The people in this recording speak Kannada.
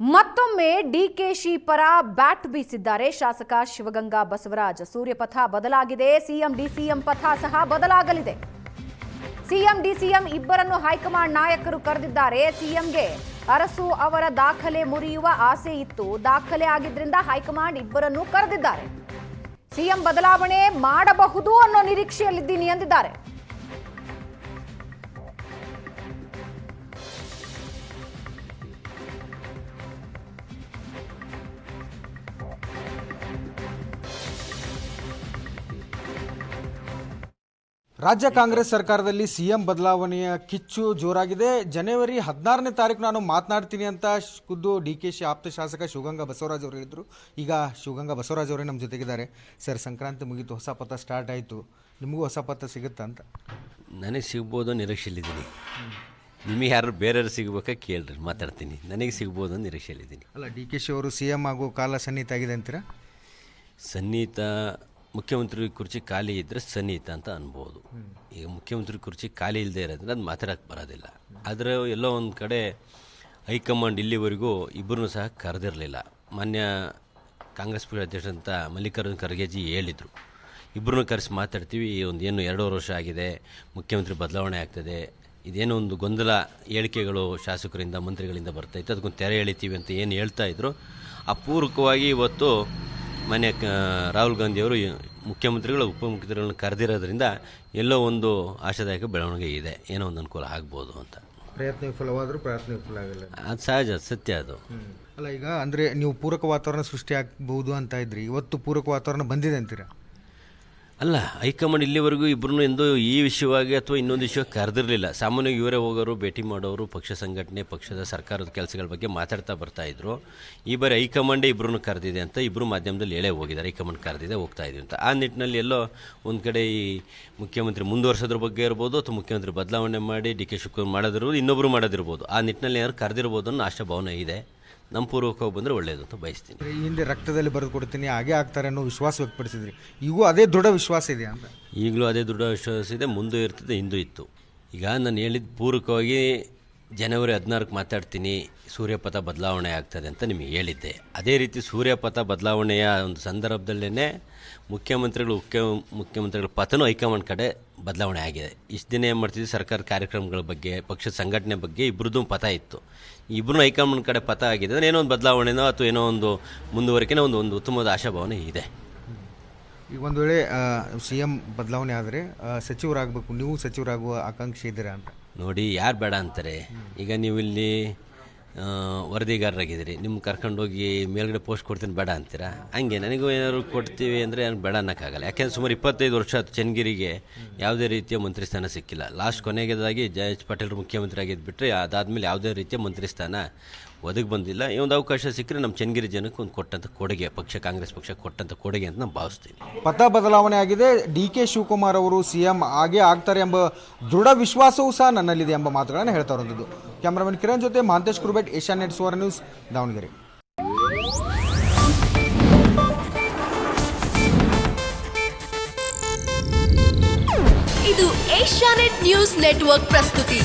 ಮತ್ತೊಮ್ಮೆ ಡಿಕೆಶಿ ಪರ ಬ್ಯಾಟ್ ಬೀಸಿದ್ದಾರೆ ಶಾಸಕ ಶಿವಗಂಗಾ ಬಸವರಾಜ್. ಸೂರ್ಯಪಥ ಬದಲಾಗಿದೆ. ಸಿಎಂ ಡಿಸಿಎಂ ಪಥ ಸಹ ಬದಲಾಗಲಿದೆ. ಸಿಎಂ ಡಿಸಿಎಂ ಇಬ್ಬರನ್ನು ಹೈಕಮಾಂಡ್ ನಾಯಕರು ಕರೆದಿದ್ದಾರೆ. ಸಿಎಂಗೆ ಅರಸು ಅವರ ದಾಖಲೆ ಮುರಿಯುವ ಆಸೆ ಇತ್ತು. ದಾಖಲೆ ಆಗಿದ್ರಿಂದ ಹೈಕಮಾಂಡ್ ಇಬ್ಬರನ್ನು ಕರೆದಿದ್ದಾರೆ. ಸಿಎಂ ಬದಲಾವಣೆ ಮಾಡಬಹುದು ಅನ್ನೋ ನಿರೀಕ್ಷೆಯಲ್ಲಿದ್ದೀನಿ ಎಂದಿದ್ದಾರೆ. ರಾಜ್ಯ ಕಾಂಗ್ರೆಸ್ ಸರ್ಕಾರದಲ್ಲಿ ಸಿಎಂ ಬದಲಾವಣೆಯ ಕಿಚ್ಚು ಜೋರಾಗಿದೆ. ಜನವರಿ ಹದಿನಾರನೇ ತಾರೀಕು ನಾನು ಮಾತನಾಡ್ತೀನಿ ಅಂತ ಖುದ್ದು ಡಿ ಕೆ ಶಿ ಆಪ್ತ ಶಾಸಕ ಶಿವಗಂಗಾ ಬಸವರಾಜ್ ಅವರು ಹೇಳಿದರು. ಈಗ ಶಿವಗಂಗಾ ಬಸವರಾಜ್ ಅವರೇ ನಮ್ಮ ಜೊತೆಗಿದ್ದಾರೆ. ಸರ್ ಸಂಕ್ರಾಂತಿ ಮುಗೀತು ಹೊಸ ಪಥ ಸ್ಟಾರ್ಟ್ ಆಯಿತು. ನಿಮಗೂ ಹೊಸ ಪಥ ಸಿಗುತ್ತಾ ಅಂತ? ನನಗೆ ಸಿಗ್ಬೋದು ನಿರೀಕ್ಷೆಯಲ್ಲಿದ್ದೀನಿ. ನಿಮಗೆ ಯಾರು ಬೇರೆಯವ್ರು ಸಿಗ್ಬೇಕಾ ಕೇಳ್ರಿ ಮಾತಾಡ್ತೀನಿ. ನನಗೆ ಸಿಗ್ಬೋದು ಅಂತ ನಿರೀಕ್ಷೆಯಲ್ಲಿದ್ದೀನಿ. ಅಲ್ಲ ಡಿ ಕೆ ಶಿ ಅವರು ಸಿ ಎಂ ಆಗೋ ಕಾಲ ಸನ್ನಿಹಿತ ಆಗಿದೆ ಅಂತೀರಾ? ಸನ್ನಿಹಿತ ಮುಖ್ಯಮಂತ್ರಿ ಕುರ್ಚಿ ಖಾಲಿ ಇದ್ದರೆ ಸನ್ನಿಹಿತ ಅಂತ ಅನ್ಬೋದು. ಈಗ ಮುಖ್ಯಮಂತ್ರಿ ಕುರ್ಚಿ ಖಾಲಿ ಇಲ್ಲದೆ ಇರೋದ್ರಿಂದ ಅದು ಮಾತಾಡಕ್ಕೆ ಬರೋದಿಲ್ಲ. ಆದರೆ ಎಲ್ಲೋ ಒಂದು ಕಡೆ ಹೈಕಮಾಂಡ್ ಇಲ್ಲಿವರೆಗೂ ಇಬ್ಬರನ್ನೂ ಸಹ ಕರೆದಿರಲಿಲ್ಲ. ಮಾನ್ಯ ಕಾಂಗ್ರೆಸ್ ಪಕ್ಷ ಅಧ್ಯಕ್ಷರಂತ ಮಲ್ಲಿಕಾರ್ಜುನ ಖರ್ಗೆಜಿ ಹೇಳಿದರು. ಇಬ್ಬರನ್ನೂ ಕರೆಸಿ ಮಾತಾಡ್ತೀವಿ ಒಂದು ಏನು ಎರಡೂವರೆ ವರ್ಷ ಆಗಿದೆ, ಮುಖ್ಯಮಂತ್ರಿ ಬದಲಾವಣೆ ಆಗ್ತದೆ, ಇದೇನೋ ಒಂದು ಗೊಂದಲ ಹೇಳಿಕೆಗಳು ಶಾಸಕರಿಂದ, ಮಂತ್ರಿಗಳಿಂದ ಬರ್ತಾಯಿತ್ತು ಅದಕ್ಕೊಂದು ತೆರೆ ಎಳಿತೀವಿ ಅಂತ ಏನು ಹೇಳ್ತಾ ಇದ್ರು. ಅಪೂರ್ವಕವಾಗಿ ಇವತ್ತು ಮನೆ ರಾಹುಲ್ ಗಾಂಧಿಯವರು ಮುಖ್ಯಮಂತ್ರಿಗಳು ಉಪಮುಖ್ಯಮಂತ್ರಿಗಳನ್ನ ಕರೆದಿರೋದ್ರಿಂದ ಎಲ್ಲೋ ಒಂದು ಆಶಾದಾಯಕ ಬೆಳವಣಿಗೆ ಇದೆ. ಏನೋ ಒಂದು ಅನುಕೂಲ ಆಗ್ಬೋದು ಅಂತ. ಪ್ರಯತ್ನ ವಿಫಲವಾದರೂ ಪ್ರಯತ್ನ ವಿಫಲ ಆಗಿಲ್ಲ. ಅದು ಸಹಜ ಸತ್ಯ ಅದು. ಅಲ್ಲ ಈಗ ಅಂದರೆ ನೀವು ಪೂರಕ ವಾತಾವರಣ ಸೃಷ್ಟಿ ಆಗ್ಬೋದು ಅಂತ ಇದ್ರಿ. ಇವತ್ತು ಪೂರಕ ವಾತಾವರಣ ಬಂದಿದೆ ಅಂತೀರಾ? ಅಲ್ಲ, ಹೈಕಮಾಂಡ್ ಇಲ್ಲಿವರೆಗೂ ಇಬ್ಬರನ್ನು ಎಂದು ಈ ವಿಷಯವಾಗಿ ಅಥವಾ ಇನ್ನೊಂದು ವಿಷಯವಾಗಿ ಕರೆದಿರಲಿಲ್ಲ. ಸಾಮಾನ್ಯವಾಗಿ ಇವರೇ ಹೋಗೋರು, ಭೇಟಿ ಮಾಡೋರು, ಪಕ್ಷ ಸಂಘಟನೆ, ಪಕ್ಷದ ಸರ್ಕಾರದ ಕೆಲಸಗಳ ಬಗ್ಗೆ ಮಾತಾಡ್ತಾ ಬರ್ತಾ ಇದ್ರು. ಈ ಬಾರಿ ಹೈಕಮಾಂಡೇ ಇಬ್ಬರನ್ನು ಕರೆದಿದೆ ಅಂತ ಇಬ್ಬರು ಮಾಧ್ಯಮದಲ್ಲಿ ಹೇಳೇ ಹೋಗಿದ್ದಾರೆ. ಹೈಕಮಾಂಡ್ ಕರೆದಿದೆ, ಹೋಗ್ತಾ ಇದೀವಿ ಅಂತ. ಆ ನಿಟ್ಟಿನಲ್ಲಿ ಎಲ್ಲೋ ಒಂದು ಕಡೆ ಈ ಮುಖ್ಯಮಂತ್ರಿ ಮುಂದುವರ್ಸೋದ್ರ ಬಗ್ಗೆ ಇರ್ಬೋದು ಅಥವಾ ಮುಖ್ಯಮಂತ್ರಿ ಬದಲಾವಣೆ ಮಾಡಿ ಡಿ ಕೆ ಶಿವಕುಮಾರ್ ಮಾಡೋದಿರ್ಬೋದು ಇನ್ನೊಬ್ಬರು ಮಾಡೋದಿರ್ಬೋದು. ಆ ನಿಟ್ಟಿನಲ್ಲಿ ಯಾರು ಕರೆದಿರ್ಬೋದು ಅನ್ನೋ ಆಶಾಭಾವನೆ ಇದೆ. ನಮ್ಮ ಪೂರ್ವಕವಾಗಿ ಬಂದರೆ ಒಳ್ಳೆಯದು ಅಂತ ಬಯಸ್ತೀನಿ. ಈ ಹಿಂದೆ ರಕ್ತದಲ್ಲಿ ಬರೆದು ಕೊಡ್ತೀನಿ ಹಾಗೆ ಆಗ್ತಾರೆ ಅನ್ನೋ ವಿಶ್ವಾಸ ವ್ಯಕ್ತಪಡಿಸಿದ್ರಿ. ಈಗೂ ಅದೇ ದೃಢ ವಿಶ್ವಾಸ ಇದೆ ಅಂತ. ಈಗಲೂ ಅದೇ ದೃಢ ವಿಶ್ವಾಸ ಇದೆ ಮುಂದೆ ಇರ್ತದೆ ಹಿಂದೂ ಇತ್ತು. ಈಗ ನಾನು ಹೇಳಿದ ಪೂರಕವಾಗಿ ಜನವರಿ ಹದಿನಾರಕ್ಕೆ ಮಾತಾಡ್ತೀನಿ. ಸೂರ್ಯಪಥ ಬದಲಾವಣೆ ಆಗ್ತದೆ ಅಂತ ನಿಮಗೆ ಹೇಳಿದ್ದೆ. ಅದೇ ರೀತಿ ಸೂರ್ಯಪಥ ಬದಲಾವಣೆಯ ಒಂದು ಸಂದರ್ಭದಲ್ಲೇ ಮುಖ್ಯಮಂತ್ರಿಗಳು ಮುಖ್ಯ ಮುಖ್ಯಮಂತ್ರಿಗಳ ಪಥನೂ ಹೈಕಮಾಂಡ್ ಕಡೆ ಬದಲಾವಣೆ ಆಗಿದೆ. ಇಷ್ಟು ದಿನ ಏನು ಮಾಡ್ತಿದ್ವಿ? ಸರ್ಕಾರ ಕಾರ್ಯಕ್ರಮಗಳ ಬಗ್ಗೆ, ಪಕ್ಷದ ಸಂಘಟನೆ ಬಗ್ಗೆ ಇಬ್ಬರದ್ದು ಪಥ ಇತ್ತು. ಇಬ್ಬರೂ ಹೈಕಮಾಂಡ್ ಕಡೆ ಪಥ ಆಗಿದೆ. ಅಂದರೆ ಏನೋ ಒಂದು ಬದಲಾವಣೆನೋ ಅಥವಾ ಏನೋ ಒಂದು ಮುಂದುವರಿಕೆನೋ ಒಂದು ಒಂದು ಉತ್ತಮವಾದ ಆಶಾಭಾವನೆ ಇದೆ. ಈಗ ಒಂದು ವೇಳೆ ಸಿ ಎಂ ಬದಲಾವಣೆ ಆದರೆ ಸಚಿವರಾಗಬೇಕು, ನೀವು ಸಚಿವರಾಗುವ ಆಕಾಂಕ್ಷೆ ಇದ್ದೀರಾ ಅಂತ? ನೋಡಿ, ಯಾರು ಬೇಡ ಅಂತಾರೆ? ಈಗ ನೀವು ಇಲ್ಲಿ ವರದಿಗಾರರಾಗಿದ್ದೀರಿ. ನಿಮ್ಗೆ ಕರ್ಕೊಂಡೋಗಿ ಮೇಲ್ಗಡೆ ಪೋಸ್ಟ್ ಕೊಡ್ತೀನಿ, ಬೇಡ ಅಂತೀರಾ? ಹಂಗೆ, ನನಗೂ ಏನಾದ್ರು ಕೊಡ್ತೀವಿ ಅಂದರೆ ನನಗೆ ಬೇಡ ಅನ್ನೋಕ್ಕಾಗಲ್ಲ. ಯಾಕೆಂದ್ರೆ ಸುಮಾರು ಇಪ್ಪತ್ತೈದು ವರ್ಷ ಚನ್ನಗಿರಿಗೆ ಯಾವುದೇ ರೀತಿಯ ಮಂತ್ರಿ ಸ್ಥಾನ ಸಿಕ್ಕಿಲ್ಲ. ಲಾಸ್ಟ್ ಕೊನೆಗೆದಾಗಿ ಜಯ ಎಚ್ ಪಾಟೀಲ್ ಮುಖ್ಯಮಂತ್ರಿ ಆಗಿದ್ದು ಬಿಟ್ಟರೆ ಅದಾದಮೇಲೆ ಯಾವುದೇ ರೀತಿಯ ಮಂತ್ರಿ ಸ್ಥಾನ ಒದಗಿ ಬಂದಿಲ್ಲ. ಈ ಒಂದು ಅವಕಾಶ ಸಿಕ್ಕರೆ ನಮ್ಮ ಚನ್ನಗಿರಿ ಜನಕ್ಕೆ ಒಂದು ಕೊಟ್ಟಂಥ ಕೊಡುಗೆ ಪಕ್ಷ ಕಾಂಗ್ರೆಸ್ ಪಕ್ಷ ಕೊಟ್ಟಂಥ ಕೊಡುಗೆ ಅಂತ ನಾನು ಭಾವಿಸ್ತೀನಿ. ಪಥ ಬದಲಾವಣೆ ಆಗಿದೆ. ಡಿ ಕೆ ಶಿವಕುಮಾರ್ ಅವರು ಸಿ ಎಂ ಆಗೇ ಆಗ್ತಾರೆ ಎಂಬ ದೃಢ ವಿಶ್ವಾಸವೂ ಸಹ ನನ್ನಲ್ಲಿದೆ ಎಂಬ ಮಾತುಗಳನ್ನು ಹೇಳ್ತಾ ಇರೋದು ಕ್ಯಾಮ್ರಾಮನ್ ಕಿರಣ್ ಜೊತೆ ಮಹಾಂತೇಶ್ ಕುರ್ಬೆಟ್ ಏಷ್ಯಾ ನೆಟ್ ಸುವರ್ ನ್ಯೂಸ್ ದಾವಣಗೆರೆ. ಇದು ಏಷ್ಯಾನೆಟ್ ನ್ಯೂಸ್ ನೆಟ್ವರ್ಕ್ ಪ್ರಸ್ತುತಿ.